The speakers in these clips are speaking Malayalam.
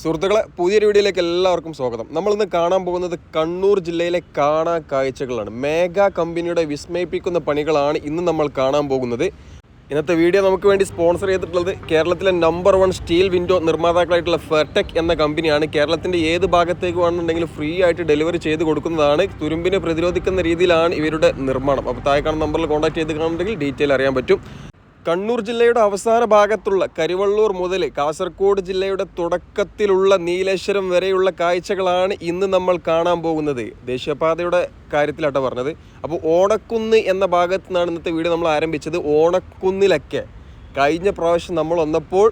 സുഹൃത്തുക്കളെ പുതിയൊരു വീഡിയോയിലേക്ക് എല്ലാവർക്കും സ്വാഗതം. നമ്മളിന്ന് കാണാൻ പോകുന്നത് കണ്ണൂർ ജില്ലയിലെ കാണാ കാഴ്ചകളാണ്. മേഘ കമ്പനിയുടെ വിസ്മയിപ്പിക്കുന്ന പണികളാണ് ഇന്ന് നമ്മൾ കാണാൻ പോകുന്നത്. ഇന്നത്തെ വീഡിയോ നമുക്ക് വേണ്ടി സ്പോൺസർ ചെയ്തിട്ടുള്ളത് കേരളത്തിലെ നമ്പർ വൺ സ്റ്റീൽ വിൻഡോ നിർമ്മാതാക്കളായിട്ടുള്ള ഫെർടെക് എന്ന കമ്പനിയാണ്. കേരളത്തിന്റെ ഏത് ഭാഗത്തേക്ക് വേണമെന്നുണ്ടെങ്കിലും ഫ്രീ ആയിട്ട് ഡെലിവറി ചെയ്ത് കൊടുക്കുന്നതാണ്. തുരുമ്പിനെ പ്രതിരോധിക്കുന്ന രീതിയിലാണ് ഇവരുടെ നിർമ്മാണം. അപ്പോൾ താഴെ കാണുന്ന നമ്പറിൽ കോൺടാക്ട് ചെയ്ത് കാണുന്നുണ്ടെങ്കിൽ ഡീറ്റെയിൽ അറിയാൻ പറ്റും. കണ്ണൂർ ജില്ലയുടെ അവസാന ഭാഗത്തുള്ള കരിവള്ളൂർ മുതൽ കാസർഗോഡ് ജില്ലയുടെ തുടക്കത്തിലുള്ള നീലേശ്വരം വരെയുള്ള കാഴ്ചകളാണ് ഇന്ന് നമ്മൾ കാണാൻ പോകുന്നത്. ദേശീയപാതയുടെ കാര്യത്തിലാട്ടോ പറഞ്ഞത്. അപ്പോൾ ഓണക്കുന്ന് എന്ന ഭാഗത്ത് നിന്നാണ് ഇന്നത്തെ വീഡിയോ നമ്മൾ ആരംഭിച്ചത്. ഓണക്കുന്നിലൊക്കെ കഴിഞ്ഞ പ്രാവശ്യം നമ്മൾ വന്നപ്പോൾ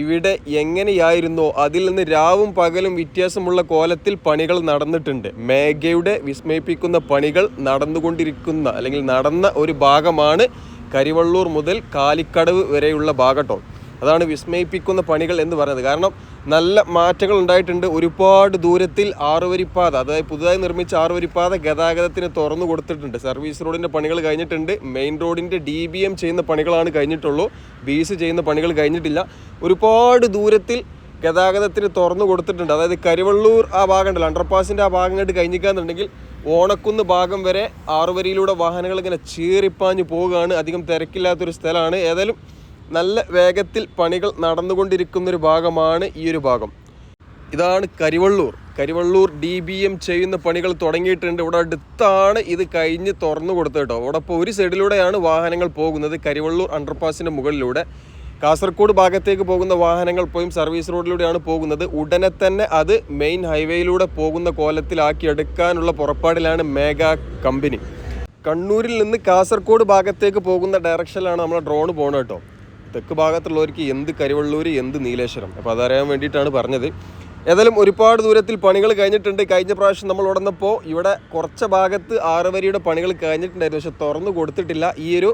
ഇവിടെ എങ്ങനെയായിരുന്നോ അതിൽ നിന്ന് രാവും പകലും വ്യത്യാസമുള്ള കോലത്തിൽ പണികൾ നടന്നിട്ടുണ്ട്. മേഘയുടെ വിസ്മയിപ്പിക്കുന്ന പണികൾ നടന്നുകൊണ്ടിരിക്കുന്ന അല്ലെങ്കിൽ നടന്ന ഒരു ഭാഗമാണ് കരിവള്ളൂർ മുതൽ കാലിക്കടവ് വരെയുള്ള ഭാഗട്ടോ. അതാണ് വിസ്മയിപ്പിക്കുന്ന പണികൾ എന്ന് പറയുന്നത്. കാരണം നല്ല മാറ്റങ്ങൾ ഉണ്ടായിട്ടുണ്ട്. ഒരുപാട് ദൂരത്തിൽ ആറുവരിപ്പാത അതായത് പുതുതായി നിർമ്മിച്ച ആറുവരിപ്പാത ഗതാഗതത്തിന് തുറന്നു കൊടുത്തിട്ടുണ്ട്. സർവീസ് റോഡിന്റെ പണികൾ കഴിഞ്ഞിട്ടുണ്ട്. മെയിൻ റോഡിന്റെ ഡി ബി എം ചെയ്യുന്ന പണികളാണ് കഴിഞ്ഞിട്ടുള്ളൂ. ബീസ് ചെയ്യുന്ന പണികൾ കഴിഞ്ഞിട്ടില്ല. ഒരുപാട് ദൂരത്തിൽ ഗതാഗതത്തിന് തുറന്നു കൊടുത്തിട്ടുണ്ട്. അതായത് കരിവള്ളൂർ ആ ഭാഗം ഉണ്ടല്ലോ. അണ്ടർപാസിന്റെ ആ ഭാഗം കണ്ട് കഴിഞ്ഞിക്കാന്നുണ്ടെങ്കിൽ ഓണക്കുന്ന് ഭാഗം വരെ ആറുവരിയിലൂടെ വാഹനങ്ങൾ ഇങ്ങനെ ചീറിപ്പാഞ്ഞ് പോവുകയാണ്. അധികം തിരക്കില്ലാത്തൊരു സ്ഥലമാണ്. ഏതായാലും നല്ല വേഗത്തിൽ പണികൾ നടന്നുകൊണ്ടിരിക്കുന്നൊരു ഭാഗമാണ് ഈ ഒരു ഭാഗം. ഇതാണ് Karivellur. Karivellur D B M ചെയ്യുന്ന പണികൾ തുടങ്ങിയിട്ടുണ്ട്. ഇവിടെ അടുത്താണ് ഇത് കഴിഞ്ഞ് തുറന്നു കൊടുത്തത് കേട്ടോ. ഇവിടെ ഇപ്പോൾ ഒരു സൈഡിലൂടെയാണ് വാഹനങ്ങൾ പോകുന്നത്. കരിവള്ളൂർ അണ്ടർപാസിന്റെ മുകളിലൂടെ. കാസർഗോഡ് ഭാഗത്തേക്ക് പോകുന്ന വാഹനങ്ങൾ പോയും സർവീസ് റോഡിലൂടെയാണ് പോകുന്നത്. ഉടനെ തന്നെ അത് മെയിൻ ഹൈവേയിലൂടെ പോകുന്ന കോലത്തിലാക്കി എടുക്കാനുള്ള പുറപ്പാടിലാണ് മേഘ കമ്പനി. കണ്ണൂരിൽ നിന്ന് കാസർഗോഡ് ഭാഗത്തേക്ക് പോകുന്ന ഡയറക്ഷനിലാണ് നമ്മൾ ഡ്രോൺ പോകുന്നത് കേട്ടോ. തെക്ക് ഭാഗത്തുള്ളവർക്ക് എന്ത് കരിവള്ളൂർ എന്ത് നീലേശ്വരം. അപ്പോൾ അതറിയാൻ വേണ്ടിയിട്ടാണ് പറഞ്ഞത്. ഏതായാലും ഒരുപാട് ദൂരത്തിൽ പണികൾ കഴിഞ്ഞിട്ടുണ്ട്. കഴിഞ്ഞ പ്രാവശ്യം നമ്മൾ ഉടന്നപ്പോൾ ഇവിടെ കുറച്ച് ഭാഗത്ത് ആറ് വരിയുടെ പണികൾ കഴിഞ്ഞിട്ടുണ്ടായിരുന്നു. പക്ഷെ തുറന്നു കൊടുത്തിട്ടില്ല. ഈ ഒരു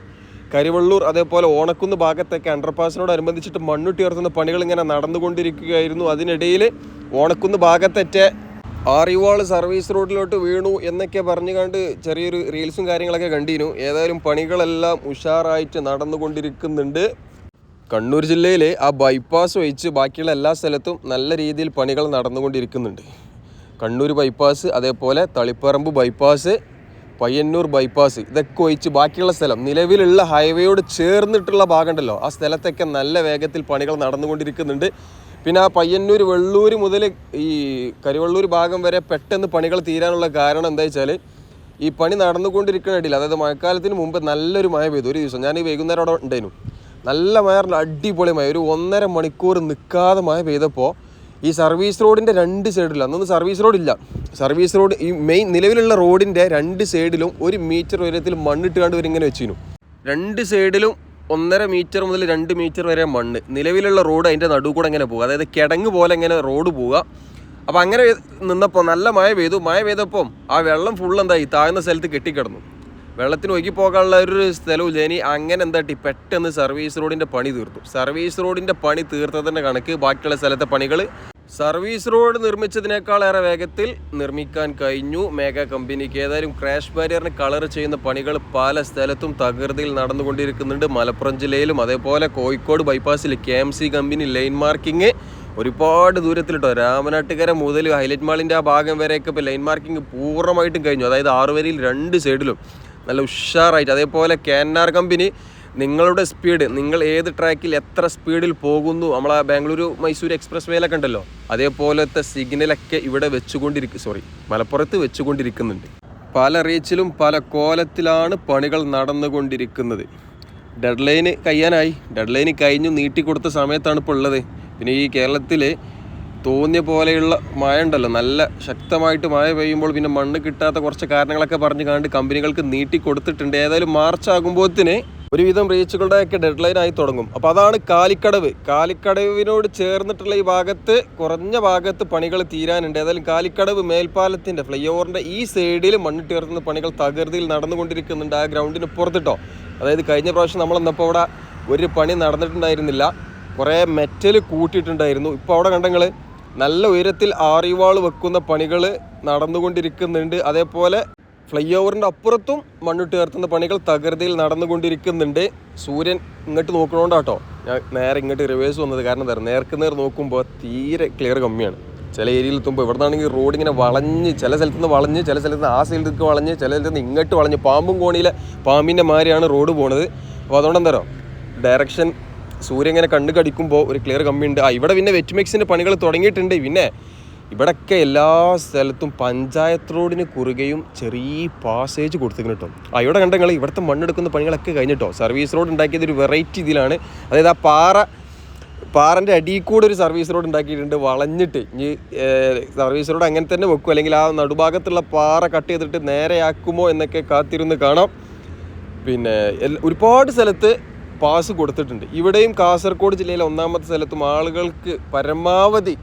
കരിവള്ളൂർ അതേപോലെ ഓണക്കുന്ന് ഭാഗത്തൊക്കെ അണ്ടർപാസിനോടനുബന്ധിച്ചിട്ട് മണ്ണുട്ടി ഉയർത്തുന്ന പണികൾ ഇങ്ങനെ നടന്നുകൊണ്ടിരിക്കുകയായിരുന്നു. അതിനിടയിൽ ഓണക്കുന്ന് ഭാഗത്തേറ്റ ആറിവാൾ സർവീസ് റോഡിലോട്ട് വീണു എന്നൊക്കെ പറഞ്ഞു കണ്ട് ചെറിയൊരു റീൽസും കാര്യങ്ങളൊക്കെ കണ്ടിരുന്നു ഏതായാലും പണികളെല്ലാം ഉഷാറായിട്ട് നടന്നുകൊണ്ടിരിക്കുന്നുണ്ട്. കണ്ണൂർ ജില്ലയിലെ ആ ബൈപ്പാസ് ഒഴിച്ച് ബാക്കിയുള്ള എല്ലാ സ്ഥലത്തും നല്ല രീതിയിൽ പണികൾ നടന്നുകൊണ്ടിരിക്കുന്നുണ്ട്. കണ്ണൂർ ബൈപ്പാസ് അതേപോലെ തളിപ്പറമ്പ് ബൈപ്പാസ് പയ്യന്നൂർ ബൈപ്പാസ് ഇതൊക്കെ ഒഴിച്ച് ബാക്കിയുള്ള സ്ഥലം. നിലവിലുള്ള ഹൈവേയോട് ചേർന്നിട്ടുള്ള ഭാഗമുണ്ടല്ലോ. ആ സ്ഥലത്തൊക്കെ നല്ല വേഗത്തിൽ പണികൾ നടന്നുകൊണ്ടിരിക്കുന്നുണ്ട്. പിന്നെ ആ പയ്യന്നൂർ വെള്ളൂർ മുതൽ ഈ കരുവള്ളൂർ ഭാഗം വരെ പെട്ടെന്ന് പണികൾ തീരാനുള്ള കാരണം എന്താ വെച്ചാൽ ഈ പണി നടന്നുകൊണ്ടിരിക്കുന്ന ഇടയിൽ അതായത് മഴക്കാലത്തിന് മുമ്പ് നല്ലൊരു മഴ പെയ്തു. ഒരു ദിവസം ഞാൻ ഈ വൈകുന്നേരം അവിടെ ഉണ്ടായിരുന്നു. നല്ല മഴ അടിപൊളി മഴ. ഒരു ഒന്നര മണിക്കൂർ നിൽക്കാതെ മഴ പെയ്തപ്പോൾ ഈ സർവീസ് റോഡിന്റെ രണ്ട് സൈഡിലും അന്നൊന്നും സർവീസ് റോഡില്ല സർവീസ് റോഡ് ഈ മെയിൻ നിലവിലുള്ള റോഡിന്റെ രണ്ട് സൈഡിലും ഒരു മീറ്റർ ഉയരത്തിൽ മണ്ണിട്ട് കണ്ട് ഇങ്ങനെ വെച്ചിരുന്നു രണ്ട് സൈഡിലും ഒന്നര മീറ്റർ മുതൽ രണ്ട് മീറ്റർ വരെ മണ്ണ്. നിലവിലുള്ള റോഡ് അതിന്റെ നടുവ് കൂടെ ഇങ്ങനെ പോകുക അതായത് കിടങ്ങ് പോലെ ഇങ്ങനെ റോഡ് പോവുക. അപ്പോൾ അങ്ങനെ നിന്നപ്പോൾ നല്ല മഴ പെയ്തു. മഴ പെയ്തപ്പം ആ വെള്ളം ഫുള്ള് എന്തായി? താഴ്ന്ന സ്ഥലത്ത് കെട്ടിക്കിടന്നു. വെള്ളത്തിന് ഒഴുകി പോകാനുള്ള ഒരു സ്ഥലവും ഇനി അങ്ങനെ എന്താട്ടി പെട്ടെന്ന് സർവീസ് റോഡിന്റെ പണി തീർത്തു. സർവീസ് റോഡിന്റെ പണി തീർത്തതിന്റെ കണക്ക് ബാക്കിയുള്ള സ്ഥലത്തെ പണികൾ സർവീസ് റോഡ് നിർമ്മിച്ചതിനേക്കാളേറെ വേഗത്തിൽ നിർമ്മിക്കാൻ കഴിഞ്ഞു. മേഘ കമ്പനിക്ക് ഏതായാലും ക്രാഷ് ബാരിയറിന് കളർ ചെയ്യുന്ന പണികൾ പല സ്ഥലത്തും തകൃതിയിൽ നടന്നുകൊണ്ടിരിക്കുന്നുണ്ട്. മലപ്പുറം ജില്ലയിലും അതേപോലെ Kozhikode ബൈപ്പാസിൽ K M C company line marking ഒരുപാട് ദൂരത്തിൽ കേട്ടോ രാമനാട്ടുകര മുതൽ ഹൈലൈറ്റ് മാളിന്റെ ആ ഭാഗം വരെയൊക്കെ ഇപ്പോൾ ലൈൻ മാർക്കിംഗ് പൂർണമായിട്ടും കഴിഞ്ഞു. അതായത് ആറുവരിയിൽ രണ്ട് സൈഡിലും നല്ല ഉഷാറായിട്ട്. അതേപോലെ കെന്നാർ കമ്പനി നിങ്ങളുടെ സ്പീഡ് നിങ്ങൾ ഏത് ട്രാക്കിൽ എത്ര സ്പീഡിൽ പോകുന്നു? നമ്മളെ ബാംഗ്ലൂരു മൈസൂർ എക്സ്പ്രസ് വേയിലൊക്കെ ഉണ്ടല്ലോ. അതേപോലത്തെ സിഗ്നലൊക്കെ ഇവിടെ വെച്ചുകൊണ്ടിരിക്കും സോറി മലപ്പുറത്ത് വെച്ചുകൊണ്ടിരിക്കുന്നുണ്ട്. പല റീച്ചിലും പല കോലത്തിലാണ് പണികൾ നടന്നുകൊണ്ടിരിക്കുന്നത്. ഡെഡ് ലൈന് കഴിയാനായി ഡെഡ് ലൈന് കഴിഞ്ഞു നീട്ടിക്കൊടുത്ത സമയത്താണ് ഇപ്പോൾ ഉള്ളത്. പിന്നെ ഈ കേരളത്തിൽ തോന്നിയ പോലെയുള്ള മഴ ഉണ്ടല്ലോ നല്ല ശക്തമായിട്ട് മഴ പെയ്യുമ്പോൾ പിന്നെ മണ്ണ് കിട്ടാത്ത കുറച്ച് കാരണങ്ങളൊക്കെ പറഞ്ഞു കണ്ട് കമ്പനികൾക്ക് നീട്ടി കൊടുത്തിട്ടുണ്ട്. ഏതായാലും മാർച്ച് ആകുമ്പോഴത്തിന് ഒരുവിധം റീച്ചുകളുടെ ഒക്കെ ഡെഡ് ലൈൻ ആയി തുടങ്ങും. അപ്പോൾ അതാണ് കാലിക്കടവ്. കാലിക്കടവിനോട് ചേർന്നിട്ടുള്ള ഈ ഭാഗത്ത് കുറഞ്ഞ ഭാഗത്ത് പണികൾ തീരാനുണ്ട്. ഏതായാലും കാലിക്കടവ് മേൽപ്പാലത്തിന്റെ ഫ്ലൈ ഓവറിന്റെ ഈ സൈഡിൽ മണ്ണ് ഉയർത്തുന്ന പണികൾ തകൃതിയിൽ നടന്നുകൊണ്ടിരിക്കുന്നുണ്ട് ആ ഗ്രൗണ്ടിന് പുറത്തിട്ടോ. അതായത് കഴിഞ്ഞ പ്രാവശ്യം നമ്മൾ വന്നപ്പോൾ അവിടെ ഒരു പണി നടന്നിട്ടുണ്ടായിരുന്നില്ല. കുറേ മെറ്റൽ കൂട്ടിയിട്ടുണ്ടായിരുന്നു. ഇപ്പോൾ അവിടെ കണ്ടങ്ങൾ നല്ല ഉയരത്തിൽ ആറിവാൾ വെക്കുന്ന പണികൾ നടന്നുകൊണ്ടിരിക്കുന്നുണ്ട്. അതേപോലെ ഫ്ലൈ ഓവറിന്റെ അപ്പുറത്തും മണ്ണിട്ട് ഉയർത്തുന്ന പണികൾ തകൃതിയിൽ നടന്നുകൊണ്ടിരിക്കുന്നുണ്ട്. സൂര്യൻ ഇങ്ങോട്ട് നോക്കണോണ്ടാട്ടോ. ഞാൻ നേരെ ഇങ്ങോട്ട് റിവേഴ്സ് വന്നത്. കാരണം എന്താ പറയുക നേർക്ക് നേർ നോക്കുമ്പോൾ തീരെ ക്ലിയർ കമ്മിയാണ്. ചില ഏരിയയിൽ എത്തുമ്പോൾ ഇവിടെ നിന്നാണെങ്കിൽ റോഡ് ഇങ്ങനെ വളഞ്ഞ് ചില സ്ഥലത്ത് നിന്ന് വളഞ്ഞ് ചില സ്ഥലത്ത് നിന്ന് ആ സൈഡിലേക്ക് വളഞ്ഞ് ചില സ്ഥലത്ത് നിന്ന് ഇങ്ങോട്ട് വളഞ്ഞ് പാമ്പും കോണിയിലെ പാമ്പിന്റെ മാതിരിയാണ് റോഡ് പോണത്. അപ്പോൾ അതുകൊണ്ട് എന്താ ഡയറക്ഷൻ സൂര്യൻ ഇങ്ങനെ കണ്ണ് കടിക്കുമ്പോൾ ഒരു ക്ലിയർ കമ്മിയുണ്ട് ആ ഇവിടെ പിന്നെ വെറ്റ് മിക്സിന്റെ പണികൾ തുടങ്ങിയിട്ടുണ്ട്. പിന്നെ ഇവിടൊക്കെ എല്ലാ സ്ഥലത്തും പഞ്ചായത്ത് റോഡിന് കുറുകയും ചെറിയ പാസേജ് കൊടുത്തിരിക്കുന്നു കേട്ടോ. ആ ഇവിടെ കണ്ടെങ്കിൽ ഇവിടുത്തെ മണ്ണെടുക്കുന്ന പണികളൊക്കെ കഴിഞ്ഞിട്ടോ സർവീസ് റോഡ് ഉണ്ടാക്കിയത് ഒരു വെറൈറ്റി ഇതിലാണ്. അതായത് ആ പാറ പാറന്റെ അടിയിൽ കൂടെ ഒരു സർവീസ് റോഡ് ഉണ്ടാക്കിയിട്ടുണ്ട്. വളഞ്ഞിട്ട് ഇനി സർവീസ് റോഡ് അങ്ങനെ തന്നെ വെക്കും. അല്ലെങ്കിൽ ആ നടുഭാഗത്തുള്ള പാറ കട്ട് ചെയ്തിട്ട് നേരെയാക്കുമോ എന്നൊക്കെ കാത്തിരുന്ന് കാണാം. പിന്നെ ഒരുപാട് സ്ഥലത്ത് പാസ് കൊടുത്തിട്ടുണ്ട്. ഇവിടെയും കാസർഗോഡ് ജില്ലയിലെ ഒന്നാമത്തെ സ്ഥലത്തും ആളുകൾക്ക് പരമാവധി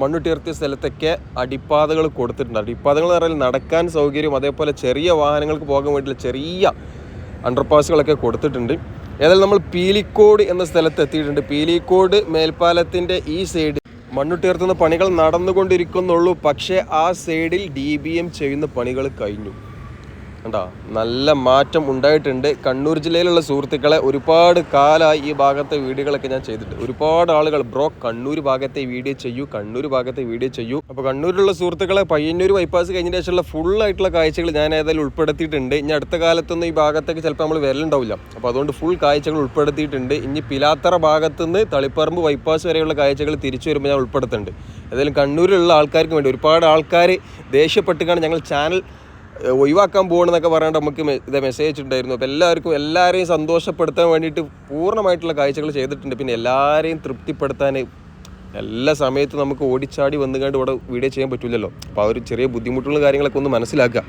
മണ്ണുട്ടിയർത്തിയ സ്ഥലത്തൊക്കെ അടിപ്പാതകൾ കൊടുത്തിട്ടുണ്ട്. അടിപ്പാതകൾ എന്ന് പറഞ്ഞാൽ നടക്കാൻ സൗകര്യം അതേപോലെ ചെറിയ വാഹനങ്ങൾക്ക് പോകാൻ വേണ്ടിയുള്ള ചെറിയ അണ്ടർപാസുകളൊക്കെ കൊടുത്തിട്ടുണ്ട്. ഏതായാലും നമ്മൾ പീലിക്കോട് എന്ന സ്ഥലത്ത് എത്തിയിട്ടുണ്ട്. പീലിക്കോട് മേൽപ്പാലത്തിന്റെ ഈ സൈഡ് മണ്ണുട്ടിയർത്തുന്ന പണികൾ നടന്നുകൊണ്ടിരിക്കുന്നുള്ളൂ. പക്ഷേ ആ സൈഡിൽ ഡി ബി എം ചെയ്യുന്ന പണികൾ കഴിഞ്ഞു. കണ്ടാ? നല്ല മാറ്റം ഉണ്ടായിട്ടുണ്ട്. കണ്ണൂർ ജില്ലയിലുള്ള സുഹൃത്തുക്കളെ ഒരുപാട് കാലമായി ഈ ഭാഗത്തെ വീഡിയോകളൊക്കെ ഞാൻ ചെയ്തിട്ട് ഒരുപാട് ആളുകൾ ബ്രോ കണ്ണൂർ ഭാഗത്തെ വീഡിയോ ചെയ്യൂ കണ്ണൂർ ഭാഗത്തെ വീഡിയോ ചെയ്യൂ. അപ്പോൾ കണ്ണൂരിലുള്ള സുഹൃത്തുക്കളെ പയ്യന്നൂർ ബൈപ്പാസ് കഴിഞ്ഞ ശേഷമുള്ള ഫുൾ ആയിട്ടുള്ള കാഴ്ചകൾ ഞാൻ ഏതായാലും ഉൾപ്പെടുത്തിയിട്ടുണ്ട്. ഇനി അടുത്ത കാലത്തൊന്നും ഈ ഭാഗത്തേക്ക് ചിലപ്പോൾ നമ്മൾ വരലുണ്ടാവില്ല. അപ്പോൾ അതുകൊണ്ട് ഫുൾ കാഴ്ചകൾ ഉൾപ്പെടുത്തിയിട്ടുണ്ട്. ഇനി പിലാത്തറ ഭാഗത്തുനിന്ന് തളിപ്പറമ്പ് ബൈപ്പാസ് വരെയുള്ള കാഴ്ചകൾ തിരിച്ചു വരുമ്പോൾ ഞാൻ ഉൾപ്പെടുത്തുന്നുണ്ട്. ഏതായാലും കണ്ണൂരിലുള്ള ആൾക്കാർക്ക് വേണ്ടി ഒരുപാട് ആൾക്കാർ ദേഷ്യപ്പെട്ടുകാണ് ഞങ്ങൾ ചാനൽ ഒഴിവാക്കാൻ പോകണമെന്നൊക്കെ പറയാണ്ട് നമുക്ക് ഇതേ മെസ്സേജ് ഉണ്ടായിരുന്നു അപ്പോൾ എല്ലാവർക്കും എല്ലാവരെയും സന്തോഷപ്പെടുത്താൻ വേണ്ടിയിട്ട് പൂർണമായിട്ടുള്ള കാഴ്ചകൾ ചെയ്തിട്ടുണ്ട്. പിന്നെ എല്ലാവരെയും തൃപ്തിപ്പെടുത്താൻ എല്ലാ സമയത്തും നമുക്ക് ഓടിച്ചാടി വന്നുകൊണ്ട് ഇവിടെ വീഡിയോ ചെയ്യാൻ പറ്റില്ലല്ലോ അപ്പോൾ ആ ഒരു ചെറിയ ബുദ്ധിമുട്ടുള്ള കാര്യങ്ങളൊക്കെ ഒന്ന് മനസ്സിലാക്കുക.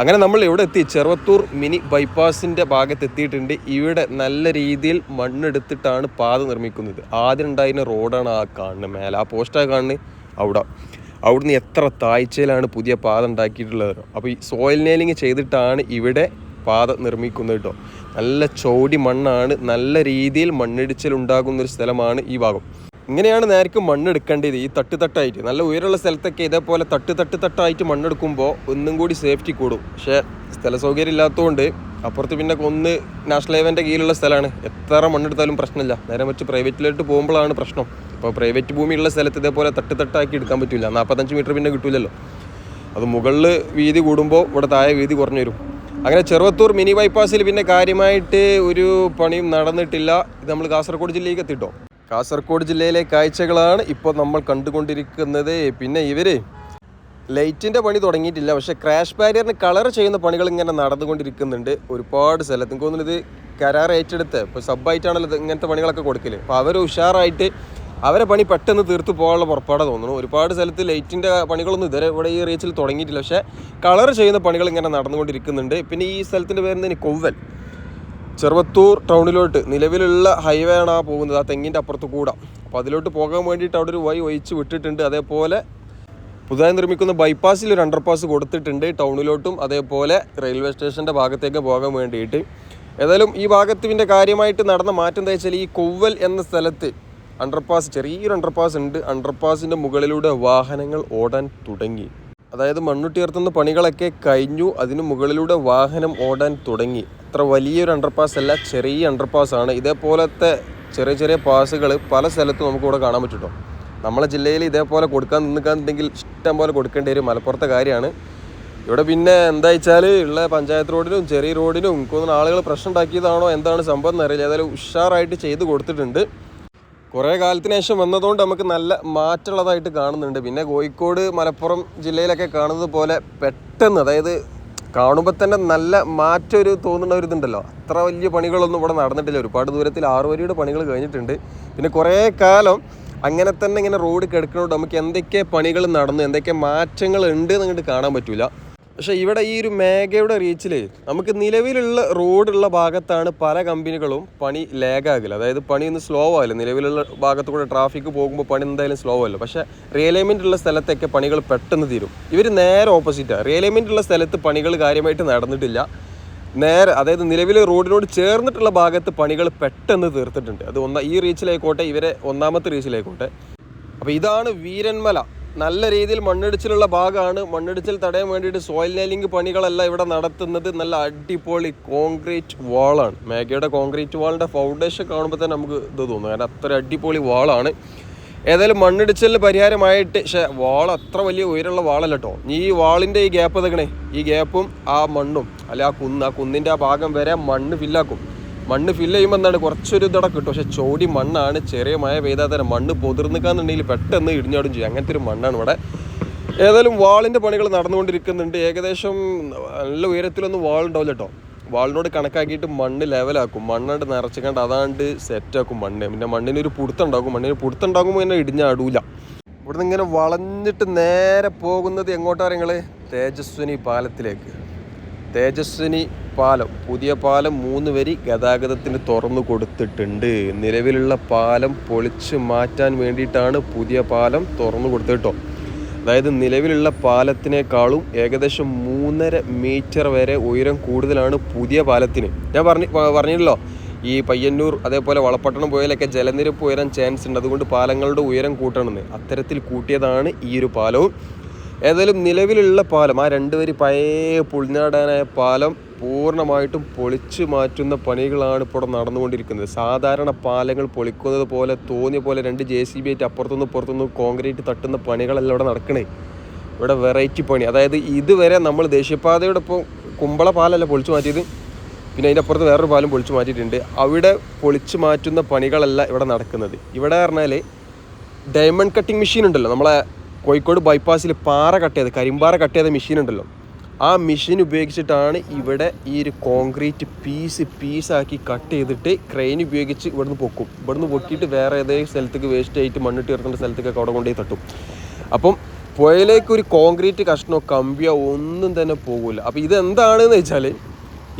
അങ്ങനെ നമ്മൾ ഇവിടെ എത്തി? ചെറുവത്തൂർ മിനി ബൈപ്പാസിന്റെ ഭാഗത്ത് എത്തിയിട്ടുണ്ട് ഇവിടെ നല്ല രീതിയിൽ മണ്ണെടുത്തിട്ടാണ് പാത നിർമ്മിക്കുന്നത്. ആദ്യം ഉണ്ടായിരുന്ന റോഡാണ് ആ കാണുന്നത്. മേലെ ആ പോസ്റ്റാണ് കാണുന്നത്. അവിടെ. അവിടുന്ന് എത്ര താഴ്ചയിലാണ് പുതിയ പാത ഉണ്ടാക്കിയിട്ടുള്ളത്. അപ്പോൾ ഈ സോയിൽ നെയിലിംഗ് ചെയ്തിട്ടാണ് ഇവിടെ പാത നിർമ്മിക്കുന്നത് കേട്ടോ നല്ല ചോടി മണ്ണാണ് നല്ല രീതിയിൽ മണ്ണിടിച്ചിൽ ഉണ്ടാകുന്ന ഒരു സ്ഥലമാണ് ഈ ഭാഗം. ഇങ്ങനെയാണ് നേർക്ക് മണ്ണെടുക്കേണ്ടത്. ഈ തട്ട് തട്ടായിട്ട് നല്ല ഉയരമുള്ള സ്ഥലത്തൊക്കെ ഇതേപോലെ തട്ട് തട്ട് തട്ടായിട്ട് മണ്ണെടുക്കുമ്പോൾ ഒന്നും കൂടി സേഫ്റ്റി കൂടും. പക്ഷേ സ്ഥല സൗകര്യം ഇല്ലാത്തതുകൊണ്ട് അപ്പുറത്ത് പിന്നെ ഒന്ന് നാഷണൽ ഹൈവേന്റെ കീഴിലുള്ള സ്ഥലമാണ് എത്ര മണ്ണെടുത്താലും പ്രശ്നമില്ല. നേരെ മറിച്ച് പ്രൈവറ്റിലോട്ട് പോകുമ്പോഴാണ് പ്രശ്നം. ഇപ്പോൾ പ്രൈവറ്റ് ഭൂമിയുള്ള സ്ഥലത്ത് ഇതേപോലെ തട്ട് തട്ടാക്കി എടുക്കാൻ പറ്റില്ല. നാൽപ്പത്തഞ്ച് മീറ്റർ പിന്നെ കിട്ടില്ലല്ലോ അത് മുകളിൽ വീതി കൂടുമ്പോൾ ഇവിടെ താഴെ വീതി കുറഞ്ഞു വരും അങ്ങനെ ചെറുവത്തൂർ മിനി ബൈപ്പാസിൽ പിന്നെ കാര്യമായിട്ട് ഒരു പണിയും നടന്നിട്ടില്ല. ഇത് നമ്മൾ കാസർഗോഡ് ജില്ലയിലേക്ക് എത്തിട്ടോ. കാസർഗോഡ് ജില്ലയിലെ കാഴ്ചകളാണ് ഇപ്പോൾ നമ്മൾ കണ്ടുകൊണ്ടിരിക്കുന്നത്. പിന്നെ ഇവർ ലൈറ്റിന്റെ പണി തുടങ്ങിയിട്ടില്ല. പക്ഷേ ക്രാഷ് ബാരിയറിന് കളർ ചെയ്യുന്ന പണികൾ ഇങ്ങനെ നടന്നുകൊണ്ടിരിക്കുന്നുണ്ട്. ഒരുപാട് സ്ഥലത്ത് എനിക്ക് തോന്നുന്നത് കരാർ ഏറ്റെടുത്ത്. ഇപ്പോൾ സബ് ആയിട്ടാണല്ലോ ഇങ്ങനത്തെ പണികളൊക്കെ കൊടുക്കൽ. അപ്പോൾ അവർ ഉഷാറായിട്ട് അവരെ പണി പെട്ടെന്ന് തീർത്ത് പോകാനുള്ള പുറപ്പാടെ തോന്നുന്നു. ഒരുപാട് സ്ഥലത്ത് ലൈറ്റിന്റെ പണികളൊന്നും ഇതുവരെ ഇവിടെ ഈ റീച്ചിൽ തുടങ്ങിയിട്ടില്ല. പക്ഷേ കളർ ചെയ്യുന്ന പണികൾ ഇങ്ങനെ നടന്നുകൊണ്ടിരിക്കുന്നുണ്ട്. പിന്നെ ഈ സ്ഥലത്തിന്റെ പേര് തന്നെ കൊവ്വൽ. ചെറുവത്തൂർ ടൗണിലോട്ട് നിലവിലുള്ള ഹൈവേ ആണ് ആ പോകുന്നത്. ആ തെങ്ങിന്റെ അപ്പുറത്ത് കൂടെ. അപ്പോൾ അതിലോട്ട് പോകാൻ വേണ്ടിയിട്ട് അവിടെ ഒരു വഴി ഒഴിച്ച് വിട്ടിട്ടുണ്ട്. അതേപോലെ പുതുതായി നിർമ്മിക്കുന്ന ബൈപ്പാസിൽ ഒരു അണ്ടർപാസ് കൊടുത്തിട്ടുണ്ട്. ടൗണിലോട്ടും അതേപോലെ റെയിൽവേ സ്റ്റേഷന്റെ ഭാഗത്തേക്ക് പോകാൻ വേണ്ടിയിട്ട്. ഏതായാലും ഈ ഭാഗത്തിന്റെ കാര്യമായിട്ട് നടന്ന മാറ്റം എന്താ വെച്ചാൽ ഈ കൊവ്വൽ എന്ന സ്ഥലത്ത് അണ്ടർപാസ് ചെറിയൊരു അണ്ടർപാസ് ഉണ്ട്. അണ്ടർപാസിന്റെ മുകളിലൂടെ വാഹനങ്ങൾ ഓടാൻ തുടങ്ങി. അതായത് മണ്ണുട്ടിയർത്തുന്ന പണികളൊക്കെ കഴിഞ്ഞു. അതിന് മുകളിലൂടെ വാഹനം ഓടാൻ തുടങ്ങി. അത്ര വലിയൊരു അണ്ടർപാസ് അല്ല ചെറിയ അണ്ടർപാസ് ആണ്. ഇതേപോലത്തെ ചെറിയ ചെറിയ പാസുകൾ പല സ്ഥലത്തും നമുക്ക് ഇവിടെ കാണാൻ പറ്റും ട്ടോ. നമ്മളെ ജില്ലയിൽ ഇതേപോലെ കൊടുക്കാൻ നിൽക്കാന്നുണ്ടെങ്കിൽ ഇഷ്ടം പോലെ കൊടുക്കേണ്ടി വരും. മലപ്പുറത്തെ കാര്യമാണ്. ഇവിടെ പിന്നെ എന്താ വെച്ചാൽ ഉള്ള പഞ്ചായത്ത് റോഡിനും ചെറിയ റോഡിനും എനിക്ക് ആളുകൾ പ്രശ്നം ഉണ്ടാക്കിയതാണോ എന്താണ് സംഭവം എന്നറിയില്ല. ഏതായാലും ഉഷാറായിട്ട് ചെയ്ത് കൊടുത്തിട്ടുണ്ട്. കുറേ കാലത്തിന് ശേഷം വന്നതുകൊണ്ട് നമുക്ക് നല്ല മാറ്റമുള്ളതായിട്ട് കാണുന്നുണ്ട്. പിന്നെ കോഴിക്കോട് മലപ്പുറം ജില്ലയിലൊക്കെ കാണുന്നത് പോലെ പെട്ടെന്ന് അതായത് കാണുമ്പോൾ തന്നെ നല്ല മാറ്റം ഒരു തോന്നുന്ന ഒരു ഇതുണ്ടല്ലോ. അത്ര വലിയ പണികളൊന്നും ഇവിടെ നടന്നിട്ടില്ല. ഒരുപാട് ദൂരത്തിൽ ആറ് വരിയുടെ പണികൾ കഴിഞ്ഞിട്ടുണ്ട്. പിന്നെ കുറേ കാലം അങ്ങനെ തന്നെ ഇങ്ങനെ റോഡ് കിടക്കുന്നതുകൊണ്ട് നമുക്ക് എന്തൊക്കെ പണികൾ നടന്നു എന്തൊക്കെ മാറ്റങ്ങൾ ഉണ്ട് എന്നിട്ട് കാണാൻ പറ്റൂല. പക്ഷേ ഇവിടെ ഈ ഒരു മേഘയുടെ റീച്ചിൽ നമുക്ക് നിലവിലുള്ള റോഡുള്ള ഭാഗത്താണ് പല കമ്പനികളും പണി ലാഗാകില്ല അതായത് പണി ഒന്ന് സ്ലോ ആവില്ല നിലവിലുള്ള ഭാഗത്ത് കൂടെ ട്രാഫിക് പോകുമ്പോൾ പണി എന്തായാലും സ്ലോ ആവില്ല പക്ഷേ റിയലൈൻമെന്റ് ഉള്ള സ്ഥലത്തൊക്കെ പണികൾ പെട്ടെന്ന് തീരും. ഇവർ നേരെ ഓപ്പോസിറ്റാണ് റിയലൈൻമെന്റ് ഉള്ള സ്ഥലത്ത് പണികൾ കാര്യമായിട്ട് നടന്നിട്ടില്ല. നേരെ അതായത് നിലവിലെ റോഡിനോട് ചേർന്നിട്ടുള്ള ഭാഗത്ത് പണികൾ പെട്ടെന്ന് തീർത്തിട്ടുണ്ട്. അത് ഒന്ന ഈ റീച്ചിലായിക്കോട്ടെ ഇവരെ ഒന്നാമത്തെ റീച്ചിലായിക്കോട്ടെ അപ്പോൾ ഇതാണ് വീരന്മല. നല്ല രീതിയിൽ മണ്ണിടിച്ചിലുള്ള ഭാഗമാണ്. മണ്ണിടിച്ചിൽ തടയാൻ വേണ്ടിയിട്ട് സോയിൽ നെയിലിംഗ് പണികളല്ല ഇവിടെ നടത്തുന്നത്. നല്ല അടിപൊളി കോൺക്രീറ്റ് വാളാണ് മേഘയുടെ കോൺക്രീറ്റ് വാളിന്റെ ഫൗണ്ടേഷൻ കാണുമ്പോൾ തന്നെ നമുക്ക് ഇത് തോന്നും. കാരണം അത്ര അടിപൊളി വാളാണ് ഏതായാലും മണ്ണിടിച്ചിലിന് പരിഹാരമായിട്ട് പക്ഷേ വാൾ അത്ര വലിയ ഉയരമുള്ള വാളല്ല കേട്ടോ ഈ വാളിന്റെ ഈ ഗ്യാപ്പ് തകണേ ഈ ഗ്യാപ്പും ആ മണ്ണും അല്ലെ ആ കുന്ന് ആ കുന്നിന്റെ ആ ഭാഗം വരെ മണ്ണ് ഫില്ലാക്കും മണ്ണ് ഫില്ല് ചെയ്യുമ്പോൾ എന്താണ് കുറച്ചൊരു ഇതടെ കിട്ടും. പക്ഷേ ചോടി മണ്ണാണ് ചെറിയ മഴ പെയ്താൽ തന്നെ മണ്ണ് പൊതിർന്നിക്കാന്നുണ്ടെങ്കിൽ പെട്ടെന്ന് ഇടിഞ്ഞാടും ചെയ്യും. അങ്ങനത്തെ ഒരു മണ്ണാണ് ഇവിടെ. ഏതായാലും വാളിന്റെ പണികൾ നടന്നുകൊണ്ടിരിക്കുന്നുണ്ട്. ഏകദേശം നല്ല ഉയരത്തിലൊന്നും വാളുണ്ടാവില്ല കേട്ടോ. വാളിനോട് കണക്കാക്കിയിട്ട് മണ്ണ് ലെവലാക്കും മണ്ണാണ്ട് നിറച്ചിക്കാണ്ട് അതാണ്ട് സെറ്റാക്കും മണ്ണ്. പിന്നെ മണ്ണിനൊരു പുടുത്തുണ്ടാക്കും മണ്ണിന് പുടുത്തുണ്ടാകുമ്പോൾ ഇങ്ങനെ ഇടിഞ്ഞാടൂല. ഇവിടുന്ന് ഇങ്ങനെ വളഞ്ഞിട്ട് നേരെ പോകുന്നത് എങ്ങോട്ടാ നിങ്ങൾ തേജസ്വിനി പാലത്തിലേക്ക്. തേജസ്വിനി പാലം പുതിയ പാലം മൂന്ന് വരി ഗതാഗതത്തിന് തുറന്നു കൊടുത്തിട്ടുണ്ട്. നിലവിലുള്ള പാലം പൊളിച്ച് മാറ്റാൻ വേണ്ടിയിട്ടാണ് പുതിയ പാലം തുറന്നു കൊടുത്തത് കേട്ടോ അതായത് നിലവിലുള്ള പാലത്തിനേക്കാളും ഏകദേശം മൂന്നര മീറ്റർ വരെ ഉയരം കൂടുതലാണ് പുതിയ പാലത്തിന്. ഞാൻ പറഞ്ഞു പറഞ്ഞില്ലല്ലോ ഈ പയ്യന്നൂർ അതേപോലെ വളപ്പട്ടണം പോയാലൊക്കെ ജലനിരപ്പ് ഉയരാൻ ചാൻസ് ഉണ്ട്. അതുകൊണ്ട് പാലങ്ങളുടെ ഉയരം കൂട്ടണമെന്ന്. അത്തരത്തിൽ കൂട്ടിയതാണ് ഈ ഒരു പാലവും. ഏതായാലും നിലവിലുള്ള പാലം ആ രണ്ട് വരി പഴയ പുളിനാടാനായ പാലം പൂർണമായിട്ടും പൊളിച്ചു മാറ്റുന്ന പണികളാണ് ഇപ്പോൾ നടന്നുകൊണ്ടിരിക്കുന്നത്. സാധാരണ പാലങ്ങൾ പൊളിക്കുന്നത് പോലെ തോന്നിയ പോലെ രണ്ട് ജെ സി ബി ആയിട്ട് അപ്പുറത്തുനിന്ന് പുറത്തുനിന്ന് കോൺക്രീറ്റ് തട്ടുന്ന പണികളല്ല ഇവിടെ നടക്കണേ. ഇവിടെ വെറൈറ്റി പണി. അതായത് ഇതുവരെ നമ്മൾ ദേശീയപാതയുടെ ഇപ്പോൾ കുമ്പള പാലല്ല പൊളിച്ചു മാറ്റിയത്. പിന്നെ അതിന്റെ അപ്പുറത്ത് വേറൊരു പാലം പൊളിച്ചു മാറ്റിയിട്ടുണ്ട്. അവിടെ പൊളിച്ചു മാറ്റുന്ന പണികളല്ല ഇവിടെ നടക്കുന്നത്. ഇവിടെ പറഞ്ഞാൽ ഡയമണ്ട് കട്ടിങ് മെഷീൻ ഉണ്ടല്ലോ നമ്മളെ കോഴിക്കോട് ബൈപ്പാസിൽ പാറ കട്ട് ചെയ്ത് കരിമ്പാറ കട്ട് ചെയ്ത മെഷീൻ ഉണ്ടല്ലോ. ആ മെഷീൻ ഉപയോഗിച്ചിട്ടാണ് ഇവിടെ ഈ ഒരു കോൺക്രീറ്റ് പീസ് പീസാക്കി കട്ട് ചെയ്തിട്ട് ക്രെയിൻ ഉപയോഗിച്ച് ഇവിടുന്ന് പൊക്കും. ഇവിടുന്ന് പൊക്കിയിട്ട് വേറെ ഏതെങ്കിലും സ്ഥലത്തേക്ക് വേസ്റ്റ് ആയിട്ട് മണ്ണിട്ട് ഇറക്കേണ്ട സ്ഥലത്തേക്കൊക്കെ അവിടെ കൊണ്ടുപോയി തട്ടും. അപ്പം പുഴയിലേക്ക് ഒരു കോൺക്രീറ്റ് കഷ്ണോ കമ്പിയോ ഒന്നും തന്നെ പോകില്ല അപ്പോൾ ഇതെന്താണെന്ന് വെച്ചാൽ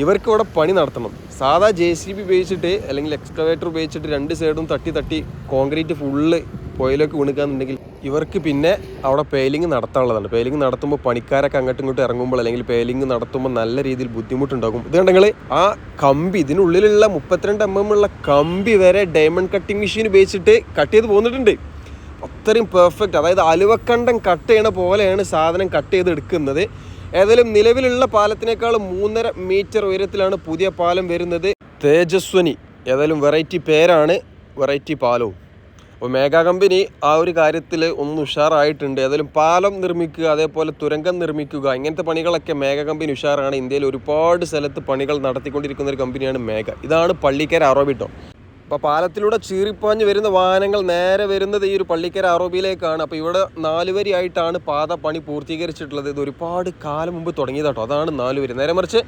ഇവർക്ക് ഇവിടെ പണി നടത്തണം. സാധാ ജെ സി ബി ഉപയോഗിച്ചിട്ട് അല്ലെങ്കിൽ എക്സ്കവേറ്റർ ഉപയോഗിച്ചിട്ട് രണ്ട് സൈഡും തട്ടി തട്ടി കോൺക്രീറ്റ് ഫുള്ള് പുഴയിലേക്ക് വീണിക്കാന്നുണ്ടെങ്കിൽ ഇവർക്ക് പിന്നെ അവിടെ പേലിംഗ് നടത്താനുള്ളതാണ്. പേലിംഗ് നടത്തുമ്പോൾ പണിക്കാരൊക്കെ അങ്ങോട്ടും ഇങ്ങോട്ടും ഇറങ്ങുമ്പോൾ അല്ലെങ്കിൽ പേലിംഗ് നടത്തുമ്പോൾ നല്ല രീതിയിൽ ബുദ്ധിമുട്ടുണ്ടാകും. ഇത് കണ്ടെങ്കിൽ ആ കമ്പി ഇതിനുള്ളിലുള്ള മുപ്പത്തിരണ്ട് എം എം ഉള്ള കമ്പി വരെ ഡയമണ്ട് കട്ടിംഗ് മെഷീൻ ഉപയോഗിച്ചിട്ട് കട്ട് ചെയ്ത് പോന്നിട്ടുണ്ട്. അത്രയും പെർഫെക്റ്റ് അതായത് അലുവക്കണ്ടം കട്ട് ചെയ്യണ പോലെയാണ് സാധനം കട്ട് ചെയ്ത് എടുക്കുന്നത്. ഏതായാലും നിലവിലുള്ള പാലത്തിനേക്കാൾ മൂന്നര മീറ്റർ ഉയരത്തിലാണ് പുതിയ പാലം വരുന്നത്. തേജസ്വനി. ഏതായാലും വെറൈറ്റി പേരാണ് വെറൈറ്റി പാലവും. അപ്പോൾ മേഘ കമ്പനി ആ ഒരു കാര്യത്തിൽ ഒന്ന് ഉഷാറായിട്ടുണ്ട്. ഏതായാലും പാലം നിർമ്മിക്കുക അതേപോലെ തുരങ്കം നിർമ്മിക്കുക ഇങ്ങനത്തെ പണികളൊക്കെ മേഘ കമ്പനി ഉഷാറാണ്. ഇന്ത്യയിൽ ഒരുപാട് സ്ഥലത്ത് പണികൾ നടത്തിക്കൊണ്ടിരിക്കുന്ന ഒരു കമ്പനിയാണ് മേഘ. ഇതാണ് പള്ളിക്കര അറോബിട്ടോ അപ്പോൾ പാലത്തിലൂടെ ചീറിപ്പാഞ്ഞ് വരുന്ന വാഹനങ്ങൾ നേരെ വരുന്നത് ഈ ഒരു പള്ളിക്കര അറോബിയിലേക്കാണ് അപ്പോൾ ഇവിടെ നാലുവരിയായിട്ടാണ് പാത പണി പൂർത്തീകരിച്ചിട്ടുള്ളത്. ഇത് ഒരുപാട് കാലം മുമ്പ് തുടങ്ങിയതാട്ടോ. അതാണ് നാലുവരി. നേരെ മറിച്ച്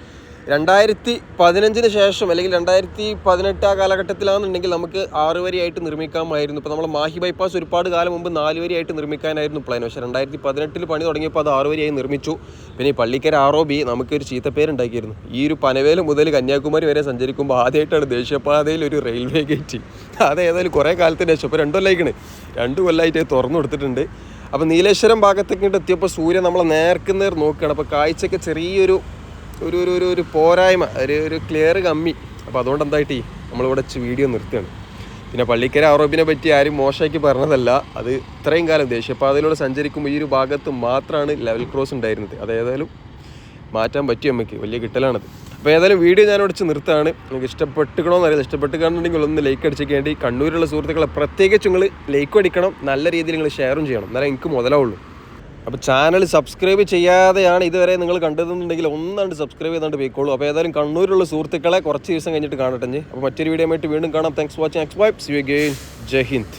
രണ്ടായിരത്തി പതിനഞ്ചിന് ശേഷം അല്ലെങ്കിൽ രണ്ടായിരത്തി പതിനെട്ട് ആ കാലഘട്ടത്തിലാണെന്നുണ്ടെങ്കിൽ നമുക്ക് ആറ് വരിയായിട്ട് നിർമ്മിക്കാമായിരുന്നു. ഇപ്പോൾ നമ്മൾ മാഹി ബൈപ്പാസ് ഒരുപാട് കാലം മുമ്പ് നാല് വരിയായിട്ട് നിർമ്മിക്കാനായിരുന്നു പ്ലാൻ പക്ഷേ രണ്ടായിരത്തി പതിനെട്ടിൽ പണി തുടങ്ങിയപ്പോൾ അത് ആറ് വരിയായി നിർമ്മിച്ചു. പിന്നെ ഈ പള്ളിക്കര ആർ ഒ ബി നമുക്കൊരു ചീത്തപ്പേരുണ്ടാക്കിയിരുന്നു. ഈ ഒരു പനവേൽ മുതൽ കന്യാകുമാരി വരെ സഞ്ചരിക്കുമ്പോൾ ആദ്യമായിട്ടാണ് ദേശീയപാതയിൽ ഒരു റെയിൽവേ ഗേറ്റ്. അത് ഏതായാലും കുറേ കാലത്തിന് ശേഷം. ഇപ്പോൾ രണ്ടു കൊല്ലമായിക്കണ് രണ്ട് കൊല്ലമായിട്ട് തുറന്നു കൊടുത്തിട്ടുണ്ട്. അപ്പോൾ നീലേശ്വരം ഭാഗത്തേക്കിട്ട് എത്തിയപ്പോൾ സൂര്യൻ നമ്മളെ നേർക്കുന്നേർ നോക്കുകയാണ്. അപ്പോൾ കാഴ്ചയ്ക്ക് ചെറിയൊരു ഒരു ഒരു ഒരു ഒരു പോരായ്മ ഒരു ഒരു ക്ലിയർ കമ്മി. അപ്പോൾ അതുകൊണ്ട് എന്തായിട്ട്? നമ്മളിവിടെ വീഡിയോ നിർത്തുകയാണ്. പിന്നെ പള്ളിക്കര ആറോബിനെ പറ്റി ആരും മോശമാക്കി പറഞ്ഞതല്ല. അത് ഇത്രയും കാലം ദേശീയപാതയിലൂടെ സഞ്ചരിക്കുമ്പോൾ ഈ ഒരു ഭാഗത്ത് മാത്രമാണ് ലെവൽ ക്രോസ് ഉണ്ടായിരുന്നത്. അത് ഏതായാലും മാറ്റാൻ പറ്റും നമുക്ക് വലിയ കിട്ടലാണത്. അപ്പോൾ ഏതായാലും വീഡിയോ ഞാൻ അടിച്ച് നിർത്താണ് നിങ്ങൾക്ക് ഇഷ്ടപ്പെട്ടുക്കണമെന്ന് അറിയില്ല. ഇഷ്ടപ്പെട്ട് കാണുന്നുണ്ടെങ്കിൽ ഒന്ന് ലൈക്ക് അടിച്ചേക്കേണ്ടി കണ്ണൂരിലുള്ള സുഹൃത്തുക്കളെ പ്രത്യേകിച്ച് നിങ്ങൾ ലൈക്ക് അടിക്കണം. നല്ല രീതിയിൽ നിങ്ങൾ ഷെയറും ചെയ്യണം. എന്നാലേ എനിക്ക് മുതലാവുള്ളൂ. അപ്പോൾ ചാനൽ സബ്സ്ക്രൈബ് ചെയ്യാതെയാണ് ഇതുവരെ നിങ്ങൾ കണ്ടതെന്നുണ്ടെങ്കിൽ ഒന്നാണ്ട് സബ്സ്ക്രൈബ് ചെയ്താണ്ട് പോയിക്കോളൂ. അപ്പോൾ ഏതായാലും കണ്ണൂരിലുള്ള സുഹൃത്തുക്കളെ കുറച്ച് ദിവസം കഴിഞ്ഞിട്ട് കാണട്ടെ അപ്പോൾ മറ്റൊരു വീഡിയോ ആയിട്ട് വീണ്ടും കാണാം. Thanks watching X vibes you again Jai Hind.